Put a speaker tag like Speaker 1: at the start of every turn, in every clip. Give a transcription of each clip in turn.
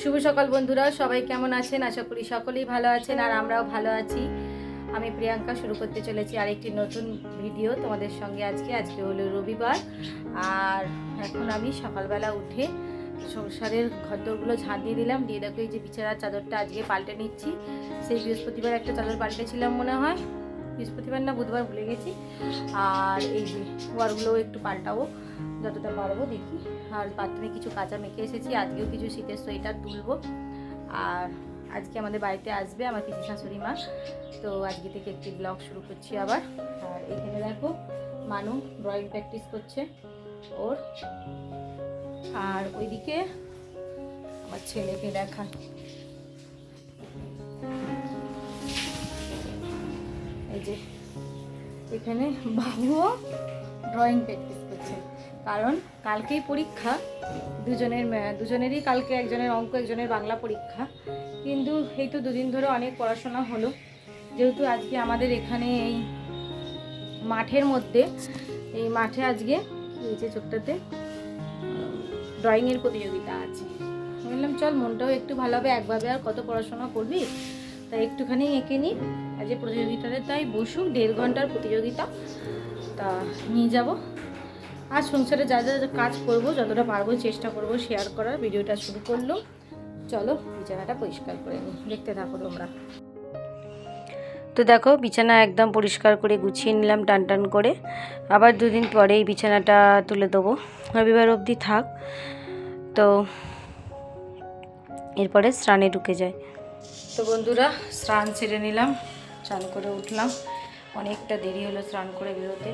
Speaker 1: শুভ সকাল বন্ধুরা, সবাই কেমন আছেন? আশা করি সকলেই ভালো আছেন আর আমরাও ভালো আছি। আমি প্রিয়াঙ্কা, শুরু করতে চলেছি আরেকটি নতুন ভিডিও তোমাদের সঙ্গে আজকে। আজকে হলো রবিবার আর এখন আমি সকালবেলা উঠে সংসারের ঘরদোরগুলো ঝাঁট দিয়ে দিলাম। দিয়ে দেখো এই যে বিছানার চাদরটা আজকে পাল্টে নিচ্ছি। সেই বৃহস্পতিবার একটা চাদর পাল্টেছিলাম মনে হয়। বৃহস্পতিবার না বুধবার ভুলে গেছি। আর এই যে একটু পাল্টাবো, যতটা পারব দেখি। আর বাথরুমে কিছু কাঁচা মেখে এসেছি, আজকেও কিছু শীতের সোয়েটার তুলবো। আর আজকে আমাদের বাড়িতে আসবে আমার পিসি শাশুড়ি মা। তো আজকে থেকে একটি ব্লগ শুরু করছি আবার। আর এখানে দেখো মানু ড্রয়িং প্র্যাকটিস করছে ওর। আর ওইদিকে আমার ছেলেকে দেখা। এই যে, এখানে বাবুও ড্রয়িং প্র্যাকটিস কারণ কালকেই পরীক্ষা, দুজনের দুজনেরই কালকে একজনের অঙ্ক, একজনের বাংলা পরীক্ষা। কিন্তু এই তো দুদিন ধরে অনেক পড়াশোনা হলো। যেহেতু আজকে আমাদের এখানে এই মাঠের মধ্যে, এই মাঠে আজকে এই যে চোখটাতে ড্রয়িংয়ের প্রতিযোগিতা আছে। বললাম, চল, মনটাও একটু ভালো হবে। একভাবে আর কত পড়াশোনা করবি? তাই একটুখানি এঁকে নিই। আজ প্রতিযোগিতাতে তাই বসুক দেড় ঘণ্টার প্রতিযোগিতা। তা নিয়ে যাব। আর সংসারে যা যা কাজ করব, যতটা পারব চেষ্টা করব শেয়ার করার, ভিডিওটা শুরু করল। চলো, বিছানাটা পরিষ্কার করে নিই। দেখতে থাকো তোমরা। তো দেখো, বিছানা একদম পরিষ্কার করে গুছিয়ে নিলাম, টান টান করে। আবার দুদিন পরে এই বিছানাটা তুলে দেবো। রবিবার অবধি থাক। তো এরপরে স্নানে ঢুকে যায় তো বন্ধুরা, স্নান সেরে নিলাম, স্নান করে উঠলাম। অনেকটা দেরি হলো স্নান করে বেরোতে।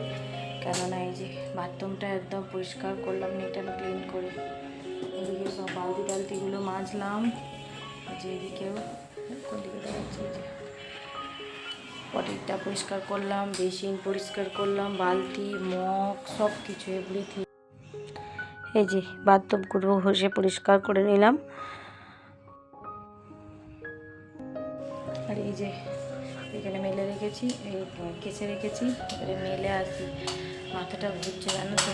Speaker 1: কেননা এই যে বাথরুমটা একদম পরিষ্কার করলাম নেট অ্যান্ড ক্লিন করে। এদিকে সব বালতি টালতিগুলো মাজলাম যে এদিকেও কোন দিকে এই পরিষ্কার করলাম, বেসিন পরিষ্কার করলাম, বালতি, মগ সব কিছু এভরিথিং এই যে বাথরুমগুলো ঘষে পরিষ্কার করে নিলাম। আর এই যে এখানে মেলে রেখেছি কেচে রেখেছি। এবারে মেলে আসি মাথাটা ঘুরছে জানো তো?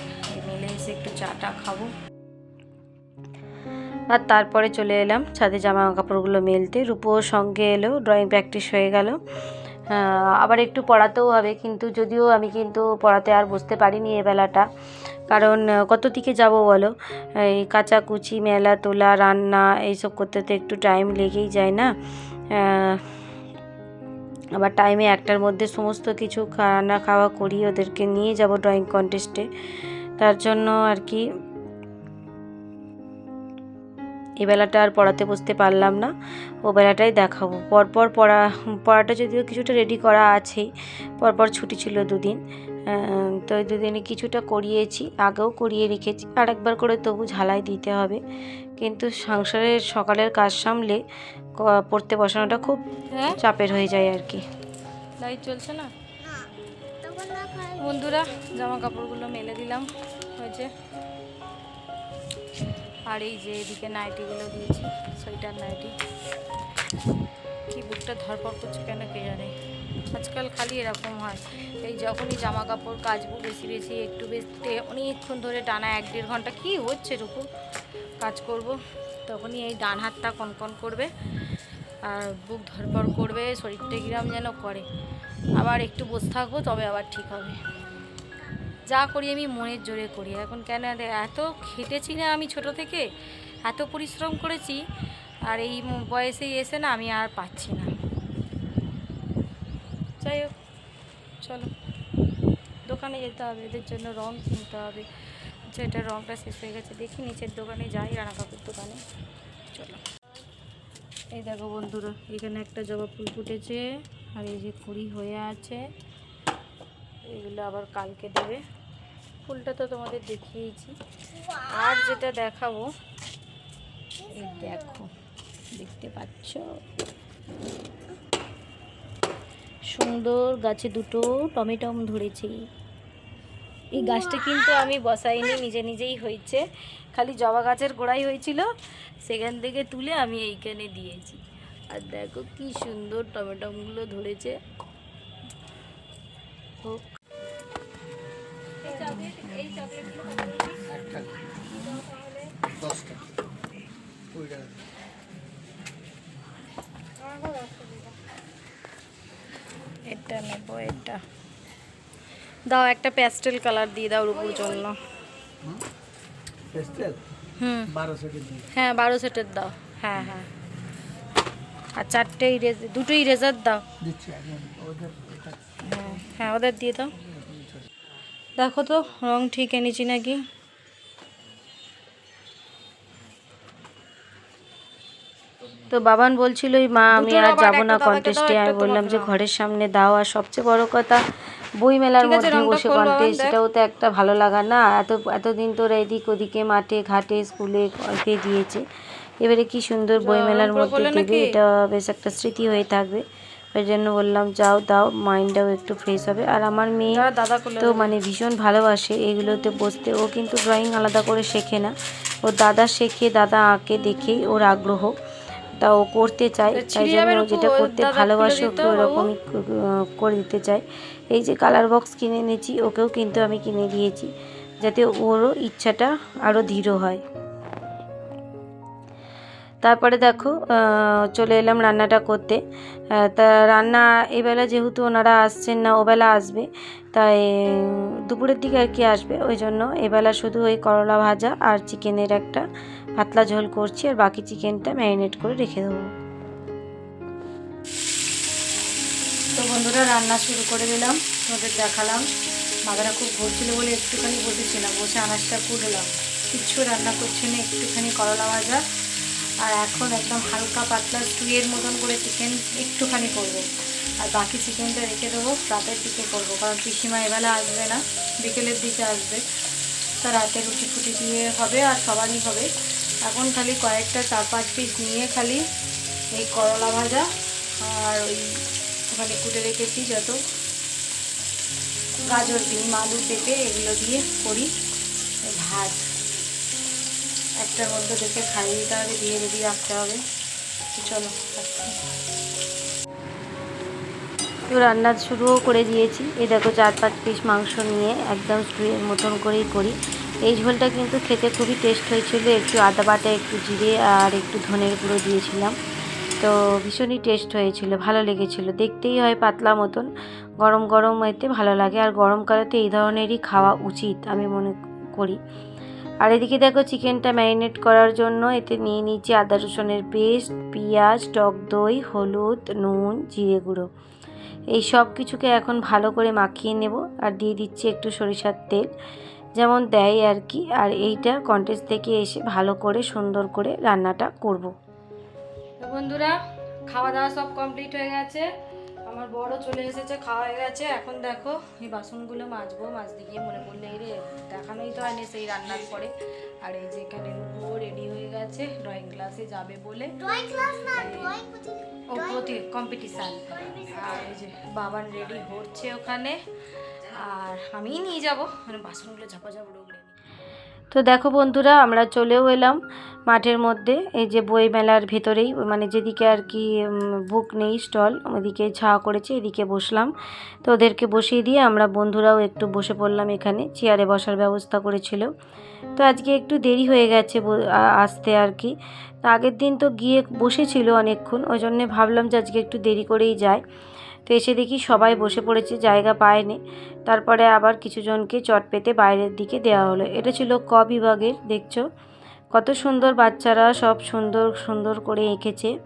Speaker 1: মেলে এসে একটু চাটা খাব। আর তারপরে চলে এলাম, ছাদে জামা কাপড়গুলো মেলতে। রূপোর সঙ্গে এলো ড্রয়িং প্র্যাকটিস হয়ে গেল। আবার একটু পড়াতেও হবে, কিন্তু যদিও আমি কিন্তু পড়াতে আর বসতে পারিনি এ বেলাটা। কারণ কত দিকে যাব বলো? এই কাচাকুচি, মেলা তোলা, রান্না, এইসব করতে তো একটু টাইম লেগেই যায় না। আবার টাইমে একটার মধ্যে সমস্ত কিছু খানা খাওয়া করি ওদেরকে নিয়ে যাব ড্রয়িং কন্টেস্টে তার জন্য আর কি এই বেলাটা আর পড়াতে বসতে পারলাম না। ও বেলাটাই দেখাবো। পরপর পড়া পড়াটা যদিও কিছুটা রেডি করা আছেই পরপর ছুটি ছিল দুদিন। তো এই দুদিনে কিছুটা করিয়েছি আগেও করিয়ে রেখেছি। আর একবার করে তবু ঝালাই দিতে হবে। কিন্তু সংসারের সকালের কাজ সামলে পড়তে বসানোটা খুব চাপের হয়ে যায় আর কি। লাইট চলছে না? বন্ধুরা জামা কাপড়গুলো মেলে দিলাম। হয়েছে। আর এই যে এদিকে নাইটিগুলো দিয়েছি, সোয়েটার নাইটি। কি বুকটা ধরপড় করছে কেন কে জানে? আজকাল খালি এরকম হয়। এই যখনই জামা কাপড় কাচবো বেশি বেশি, একটু বেশি অনেকক্ষণ ধরে টানা এক দেড় ঘণ্টা, কি হচ্ছে রুকু কাজ করব, তখনই এই ডান হাতটা কনকন করবে, আর বুক ধরপড় করবে, শরীরটা কিরম যেন করে। আবার একটু বসে থাকব, তবে আবার ঠিক হবে। যা করি আমি মনের জোরে করি। এখন কেন এত- খেটেছি না আমি ছোট থেকে? এত পরিশ্রম করেছি আর এই বয়সে এসে না আমি আর পাচ্ছি না। যাই হোক, চলো। দোকানে যেতে হবে, এদের জন্য রং কিনতে হবে। এটা রংটা শেষ হয়ে গেছে, দেখি নিচের দোকানে যাই, রানা কাকুর দোকানে। চলো। এই দেখো বন্ধুরা, এখানে একটা জবা ফুল ফুটেছে, আর এই যে কুড়ি হয়ে আছে। এগুলো আবার কালকে দেবে। ফুলটা তো তোমাদের দেখিয়েছি আর যেটা দেখাবো দেখো, দেখতে পাচ্ছ? সুন্দর গাছে দুটো টমেটম ধরেছে। এই গাছটা কিন্তু আমি বসাইনি, নিজে নিজেই হয়েছে। খালি জবা গাছের গোড়াই হয়েছিল, সেখান থেকে তুলে আমি এইখানে দিয়েছি। আর দেখো কি সুন্দর টমেটমগুলো ধরেছে। হোক।
Speaker 2: এটা নেব এটা। দাও একটা প্যাস্টেল কালার দিয়ে দাও রূপুর জন্য। হুম। হ্যাঁ বারো সেটের দাও। হ্যাঁ হ্যাঁ। আর চারটে ইরেজ দুটো ইরেজার দাও। হ্যাঁ হ্যাঁ ওদের দিয়ে দাও। দেখো তো রং ঠিক এনেছি নাকি? তো বাবান বলছিল মা আমি আর যাব না কন্টেস্টে আমি বললাম যে ঘরের সামনে দাও। আর সবচেয়ে বড় কথা বই মেলার মধ্যে বসে কন্টেস্ট সেটাও তো একটা ভালো লাগা না। এত এতদিন তোরা এদিক ওদিকে মাঠে ঘাটে স্কুলে কে দিয়েছে। এবারে কি সুন্দর বই মেলার মধ্যে দেবে এটা বেশ একটা স্মৃতি হয়ে থাকবে। ওই জন্য বললাম যাও দাও মাইন্ডটাও একটু ফ্রেশ হবে। আর আমার মেয়ে দাদা তো মানে ভীষণ ভালোবাসে এগুলোতে বসতে। ও কিন্তু ড্রয়িং আলাদা করে শেখে না। ও দাদা শেখে দাদা আঁকে দেখেই ওর আগ্রহ। তা ও করতে চায় তাই জন্য ও যেটা করতে ভালোবাসে ওকে ওরকমই করে দিতে চায়। এই যে কালার বক্স কিনে এনেছি ওকেও কিন্তু আমি কিনে দিয়েছি যাতে ওরও ইচ্ছাটা আরও দৃঢ় হয়। তারপরে দেখো চলে এলাম রান্নাটা করতে। তা রান্না এবেলা যেহেতু ওনারা আসছেন না ওবেলা আসবে, তাই দুপুরের দিকে আর কি আসবে? ওই জন্য এবেলা শুধু ওই করলা ভাজা আর চিকেনের একটা পাতলা ঝোল করছি আর বাকি চিকেনটা ম্যারিনেট করে রেখে দেবো। তো বন্ধুরা, রান্না শুরু করে দিলাম, তোমাদের দেখালাম। মাথাটা খুব ঘুরছিল বলে একটুখানি বসেছিলাম, বসে আনাজটা কুড়লাম। কিচ্ছু রান্না করছে না, একটুখানি করলা ভাজা আর এখন একদম হালকা পাতলা স্টুয়ের মতন করে চিকেন একটুখানি করব। আর বাকি চিকেনটা রেখে দেবো, রাতের দিকে করব, কারণ পিসিমা এবেলা আসবে না, বিকেলের দিকে আসবে। তা রাতে রুটি ফুটি দিয়ে হবে আর সবারই হবে। এখন খালি কয়েকটা চার পাঁচ পিস নিয়ে খালি এই করলা ভাজা আর ওই ওখানে কুটে রেখেছি যত গাজর ডিম আলু পেঁপে এগুলো দিয়ে করি ভাত। একটার মধ্যে দেখে খাইয়ে দিতে হবে দিয়ে রেডি রাখতে হবে। চলো তো রান্না শুরুও করে দিয়েছি। এই দেখো চার পাঁচ পিস মাংস নিয়ে একদম স্টুয়ের মতন করেই করি। এই ঝোলটা কিন্তু খেতে খুবই টেস্ট হয়েছিল। একটু আদা বাটা, একটু জিরে আর একটু ধনের গুঁড়ো দিয়েছিলাম। তো ভীষণই টেস্ট হয়েছিল, ভালো লেগেছিল। দেখতেই হয় পাতলা মতন। গরম গরম এতে ভালো লাগে। আর গরমকালে তো এই ধরনেরই খাওয়া উচিত, আমি মনে করি। আর এদিকে দেখো চিকেনটা ম্যারিনেট করার জন্য এতে নিয়ে নিচ্ছি আদা রসুনের পেস্ট, পেঁয়াজ, টক দই, হলুদ, নুন, জিরে গুঁড়ো। এই সব কিছুকে এখন ভালো করে মাখিয়ে নেব আর দিয়ে দিচ্ছি একটু সরিষার তেল। যেমন দেয় আর কি। আর এইটা কন্টেস্ট থেকে এসে ভালো করে সুন্দর করে রান্নাটা করব। বন্ধুরা, খাওয়া দাওয়া সব কমপ্লিট হয়ে গেছে। আমার বড় চলে এসেছে খাওয়া হয়ে গেছে। এখন দেখো এই বাসনগুলো মাজবো মাজতে গিয়ে মনে পড়লে এই রে দেখানোই তো হয়নি সেই রান্নার পরে। আর এই যে এখানে রূপও রেডি হয়ে গেছে ড্রয়িং ক্লাসে যাবে বলে।
Speaker 1: ড্রয়িং ক্লাস না ড্রয়িং
Speaker 2: ও প্রতি কম্পিটিশান আর এই যে বাবান রেডি হচ্ছে ওখানে। আর আমিই নিয়ে যাব মানে বাসনগুলো ঝাপাঝাপ রোগড়ে তো দেখো বন্ধুরা, আমরা চলেও এলাম মাঠের মধ্যে। এই যে বই মেলার ভেতরেই মানে যেদিকে আর কি বুক নেই, স্টল ওদিকে ছাওয়া করেছে, এদিকে বসলাম। তো ওদেরকে বসিয়ে দিয়ে আমরা বন্ধুরাও একটু বসে পড়লাম এখানে, চেয়ারে বসার ব্যবস্থা করেছিল। তো আজকে একটু দেরি হয়ে গেছে আসতে আর কি। আগের দিন তো গিয়ে বসেছিল অনেকক্ষণ, ওই জন্যে ভাবলাম যে আজকে একটু দেরি করেই যায় তো এসে দেখি সবাই বসে পড়েছে, জায়গা পায়নি। তারপরে আবার কিছুজনকে চট পেতে বাইরের দিকে দেওয়া হলো। এটা ছিল ক বিভাগের, দেখছ? কত সুন্দর বাচ্চারা সব সুন্দর সুন্দর করে এঁকেছে।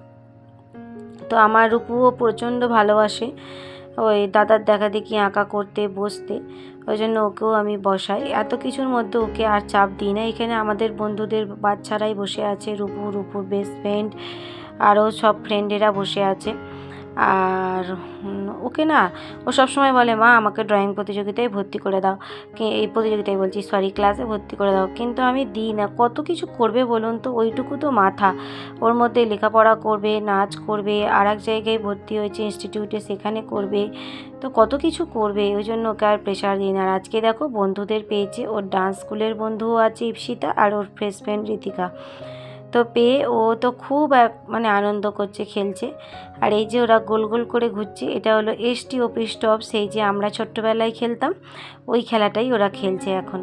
Speaker 2: তো আমার রূপুও প্রচণ্ড ভালোবাসে ওই দাদার দেখা দেখি আঁকা করতে, বসতে। ওই জন্য ওকেও আমি বসাই। এত কিছুর মধ্যে ওকে আর চাপ দিই না। এখানে আমাদের বন্ধুদের বাচ্চারাই বসে আছে, রূপু, রূপুর বেস্ট ফ্রেন্ড আরও সব ফ্রেন্ডেরা বসে আছে। আর ওকে না, ও সবসময় বলে, মা, আমাকে ড্রয়িং প্রতিযোগিতায় ভর্তি করে দাও। এই প্রতিযোগিতায় বলছি সরি ক্লাসে ভর্তি করে দাও। কিন্তু আমি দিই না, কত কিছু করবে বলুন তো, ওইটুকু তো মাথা। ওর মধ্যে লেখাপড়া করবে, নাচ করবে আর এক জায়গায় ভর্তি হয়েছে ইনস্টিটিউটে সেখানে করবে, তো কত কিছু করবে, ওই জন্য ওকে আর প্রেশার দিই না। আর আজকে দেখো, বন্ধুদের পেয়েছে, ওর ডান্স স্কুলের বন্ধুও আছে ইপসিতা আর ওর ফ্রেশ ফ্রেন্ড ঋতিকা তো পেয়ে ও তো খুব মানে আনন্দ করছে, খেলছে। আর এই যে ওরা গোল গোল করে ঘুরছে, এটা হলো এসটি অফিস টপ সেই যে আমরা ছোট্টবেলায় খেলতাম, ওই খেলাটাই ওরা খেলছে এখন।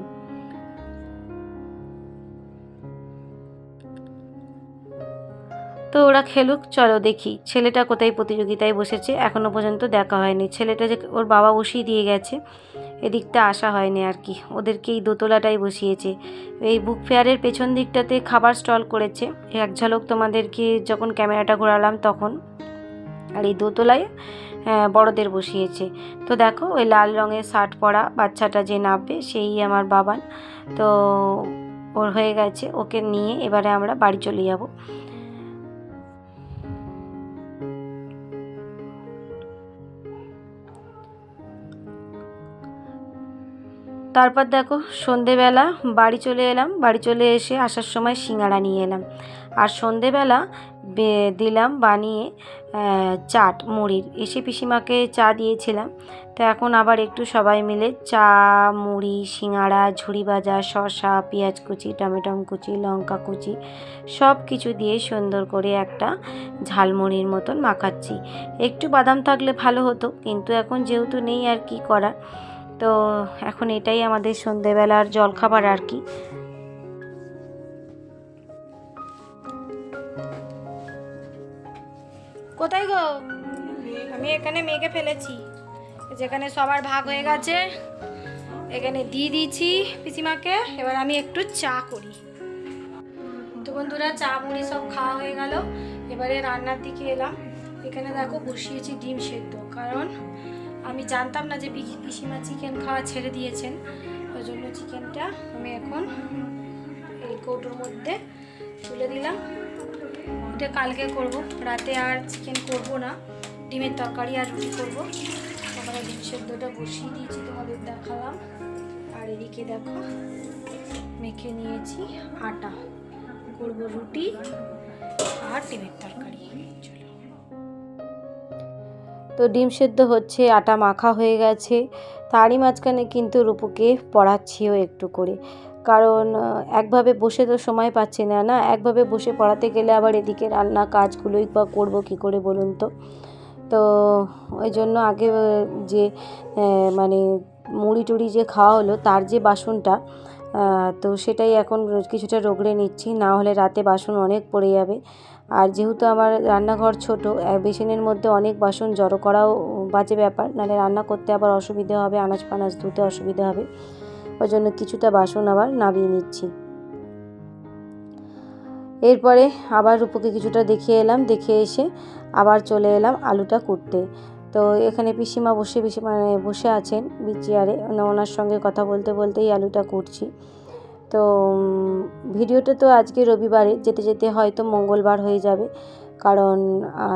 Speaker 2: তো ওরা খেলুক চলো দেখি। ছেলেটা কোথায় প্রতিযোগিতায় বসেছে? এখনও পর্যন্ত দেখা হয়নি। ছেলেটা যে ওর বাবা বসিয়ে দিয়ে গেছে এদিকটা আসা হয়নি আর কি। ওদেরকে এই দোতলাটাই বসিয়েছে। এই বুক ফেয়ারের পেছন দিকটাতে খাবার স্টল করেছে। এক ঝলক তোমাদেরকে যখন ক্যামেরাটা ঘোরালাম তখন। আর এই দোতলায় আহ, বড়দের বসিয়েছে। তো দেখো ওই লাল রঙের শার্ট পরা বাচ্চাটা যে নামবে সেই আমার বাবান। তো ওর হয়ে গেছে ওকে নিয়ে এবারে আমরা বাড়ি চলে যাব। তারপর দেখো, সন্ধেবেলা বাড়ি চলে এলাম। বাড়ি চলে এসে আসার সময় সিঙ্গারা নিয়ে এলাম। আর সন্ধেবেলা দিলাম বানিয়ে চাট, মুড়ির। এসে পিসিমাকে চা দিয়েছিলাম। তো এখন আবার একটু সবাই মিলে চা, মুড়ি সিঙ্গারা ঝুড়ি ভাজা, শসা, পেঁয়াজ কুচি টমেটো কুচি, লঙ্কা কুচি, সব কিছু দিয়ে সুন্দর করে একটা ঝালমুড়ির মতন মাখাচ্ছি। একটু বাদাম থাকলে ভালো হতো, কিন্তু এখন যেহেতু নেই আর কি করার তো এখন এটাই আমাদের সন্ধেবেলার জলখাবার আর কি। কোথায় গো? আমি এখানে মেঘে ফেলেছি। যেখানে সবার ভাগ হয়ে গেছে, এখানে দিয়ে দিয়েছি পিসিমাকে, এবার আমি একটু চা করি। তো বন্ধুরা, চা, মুড়ি সব খাওয়া হয়ে গেল। এবারে রান্নার দিকে এলাম। এখানে দেখো, বসিয়েছি ডিম সেদ্ধ। কারণ আমি জানতাম না যে পিসিমা চিকেন খাওয়া ছেড়ে দিয়েছেন। ওই জন্য চিকেনটা আমি এখন এই কৌটোর মধ্যে তুলে দিলাম। এটা কালকে করব। রাতে আর চিকেন করব না। ডিমের তরকারি আর রুটি করব। তারপরে ডিম সেদ্ধটা বসিয়ে দিয়েছি, তোমাদের দেখালাম। আর এদিকে দেখো, মেখে নিয়েছি আটা। করব রুটি আর ডিমের তরকারি। চলো। তো ডিম সেদ্ধ হচ্ছে, আটা মাখা হয়ে গেছে। তারই মাঝখানে কিন্তু রূপুকে পড়াচ্ছিও একটু করে। কারণ একভাবে বসে তো সময় পাচ্ছি না না? একভাবে বসে পড়াতে গেলে আবার এদিকে রান্না কাজগুলোই বা করব কী করে বলুন তো? তো ওই জন্য আগে যে মানে মুড়ি টুড়ি যে খাওয়া হলো, তার যে বাসনটা তো সেটাই এখন কিছুটা রগড়ে নিচ্ছি। না হলে রাতে বাসন অনেক পড়ে যাবে। আর যেহেতু আমার রান্নাঘর ছোট বেসিনের মধ্যে অনেক বাসন জড়ো করাও বাজে ব্যাপার। নাহলে রান্না করতে আবার অসুবিধে হবে আনাজ ফানাজ ধুতে অসুবিধা হবে। ওই জন্য কিছুটা বাসন আবার নামিয়ে নিচ্ছি। এরপরে আবার রূপকে কিছুটা দেখিয়ে এলাম, দেখে এসে আবার চলে এলাম আলুটা কুটতে। তো এখানে পিসিমা বসে, পিসিমা মানে বসে আছেন চেয়ারে ওনার সঙ্গে কথা বলতে, বলতেই আলুটা কুটছি। তো ভিডিওটা তো আজকে রবিবারে, যেতে যেতে হয়তো মঙ্গলবার হয়ে যাবে। কারণ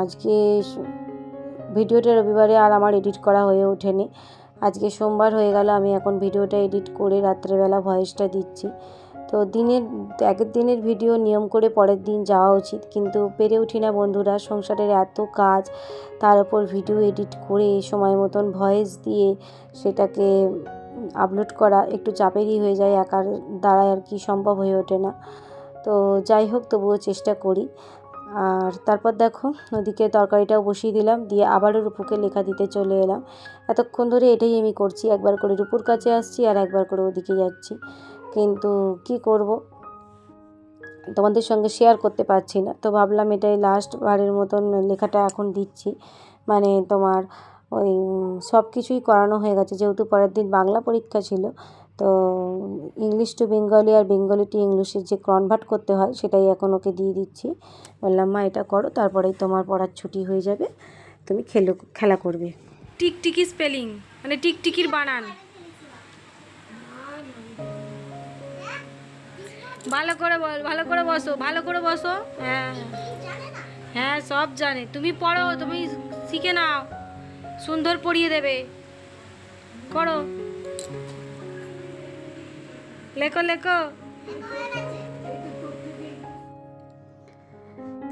Speaker 2: আজকে ভিডিওটা রবিবারে আর আমার এডিট করা হয়ে ওঠেনি। আজকে সোমবার হয়ে গেল, আমি এখন ভিডিওটা এডিট করে রাত্রেবেলা ভয়েসটা দিচ্ছি। তো দিনের, আগের দিনের ভিডিও নিয়ম করে পরের দিন যাওয়া উচিত, কিন্তু পেরে উঠি না বন্ধুরা, সংসারের এত কাজ, তার উপর ভিডিও এডিট করে সময় মতন ভয়েস দিয়ে সেটাকে আপলোড করা একটু চাপেরই হয়ে যায়, একার দ্বারায় আর কি সম্ভব হয়ে ওঠে না। তো যাই হোক, তবুও চেষ্টা করি। আর তারপর দেখো, ওদিকে তরকারিটাও বসিয়ে দিলাম, দিয়ে আবারও রূপুকে লেখা দিতে চলে এলাম। এতক্ষণ ধরে এটাই আমি করছি, একবার করে রূপুর কাছে আসছি আর একবার করে ওদিকে যাচ্ছি। কিন্তু কি করব? তোমাদের সঙ্গে শেয়ার করতে পারছি না। তো ভাবলাম এটাই লাস্ট বারের মতন লেখাটা এখন দিচ্ছি। মানে তোমার ওই সব কিছুই করানো হয়ে গেছে। যেহেতু পরের দিন বাংলা পরীক্ষা ছিল, তো ইংলিশ টু বেঙ্গলি আর বেঙ্গলি টু ইংলিশে যে কনভার্ট করতে হয়, সেটাই এখন ওকে দিয়ে দিচ্ছি। বললাম, মা, এটা করো, তারপরেই তোমার পড়ার ছুটি হয়ে যাবে, তুমি খেলো, খেলা করবে। টিকটিকি স্পেলিং মানে টিকটিকির বানান। ভালো করে বল, ভালো করে বসো, ভালো করে বসো। হ্যাঁ হ্যাঁ সব জানে। তুমি পড়ো, তুমি শিখে নাও। সুন্দর পড়িয়ে দেবে। করো। লেখো লেখো।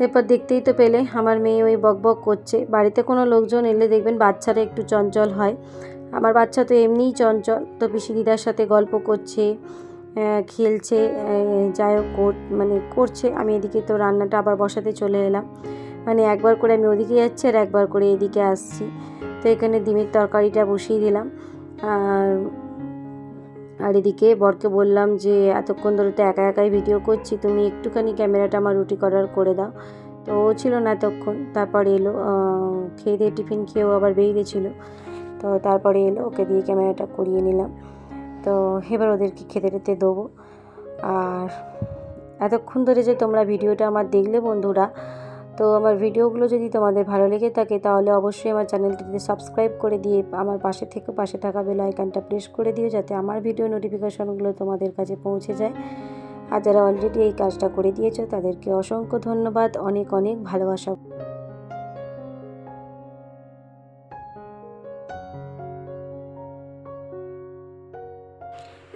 Speaker 2: এরপর দেখতেই তো পেলে, আমার মেয়ে ওই বক বক করছে। বাড়িতে কোনো লোকজন এলে দেখবেন বাচ্চারা একটু চঞ্চল হয়। আমার বাচ্চা তো এমনিই চঞ্চল। তো পিসি দিদার সাথে গল্প করছে খেলছে যাই হোক মানে করছে। আমি এদিকে তো রান্নাটা আবার বসাতে চলে এলাম। মানে একবার করে আমি ওদিকে যাচ্ছি আর একবার করে এদিকে আসছি। তো এখানে ডিমের তরকারিটা বসিয়ে দিলাম। আর আর এদিকে বরকে বললাম যে, এতক্ষণ ধরে তো একা একাই ভিডিও করছি, তুমি একটুখানি ক্যামেরাটা আমার রুটি করার করে দাও। তো ও ছিল না এতক্ষণ, তারপর এলো খেয়ে দিয়ে টিফিন খেয়েও আবার বেরিয়েছিল তো তারপরে এলো, ওকে দিয়ে ক্যামেরাটা করিয়ে নিলাম। তো এবার ওদেরকে খেতে টেতে দেবো। আর, এতক্ষণ ধরে যে তোমরা ভিডিওটা আমার দেখলে বন্ধুরা তো আমার ভিডিওগুলো যদি তোমাদের ভালো লেগে থাকে, তাহলে অবশ্যই আমার চ্যানেলটিতে সাবস্ক্রাইব করে দিয়ে আমার পাশে থেকে পাশে থাকা বেল আইকনটা প্রেস করে দিও, যাতে আমার ভিডিও নোটিফিকেশনগুলো তোমাদের কাছে পৌঁছে যায়। আর যারা অলরেডি এই কাজটা করে দিয়েছ, তাদেরকে অসংখ্য ধন্যবাদ। অনেক অনেক ভালোবাসা।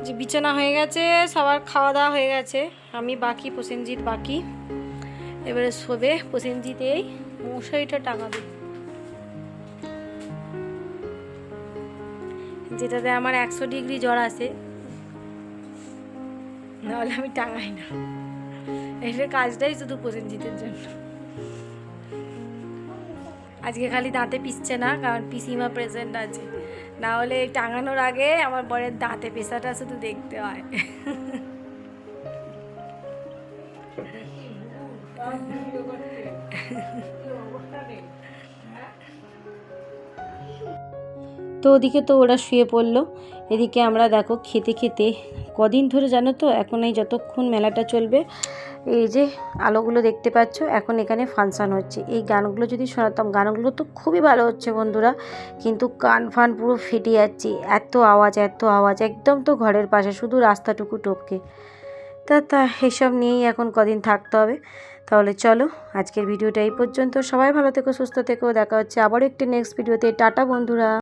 Speaker 1: যে বিছানা হয়ে গেছে, সবার খাওয়া দাওয়া হয়ে গেছে। আমি বাকি, প্রসেনজিৎ বাকি। এবারে শোবে প্রসেনজিৎ এই মশারিটা টাঙাবে। যেটাতে আমার একশো ডিগ্রি জ্বর আসে নাহলে আমি টাঙাই না। এটার কাজটাই শুধু প্রসেনজিতের জন্য। আজকে খালি দাঁতে পিসছে না, কারণ পিসিমা প্রেজেন্ট আছে। না হলে টাঙানোর আগে আমার বরের দাঁতে পেশাটা শুধু দেখতে হয়।
Speaker 2: তো ওদিকে তো ওরা শুয়ে পড়ল। এদিকে আমরা দেখো খেতে খেতে, কদিন ধরে জানো তো, এখন এই যতক্ষণ মেলাটা চলবে, এই যে আলোগুলো দেখতে পাচ্ছ, এখন এখানে ফাংশান হচ্ছে। এই গানগুলো যদি শোনাতাম, গানগুলো তো খুবই ভালো হচ্ছে বন্ধুরা, কিন্তু কান ফান পুরো ফেটে যাচ্ছে, এত আওয়াজ এত আওয়াজ, একদম তো ঘরের পাশে, শুধু রাস্তাটুকু টপকে। তা তা, এসব নিয়েই এখন কদিন থাকতে হবে। তাহলে চলো, আজকের ভিডিওটা এই পর্যন্ত। সবাই ভালো থেকো, সুস্থ থেকো। দেখা হচ্ছে আবার একটি নেক্সট ভিডিওতে টাটা বন্ধুরা।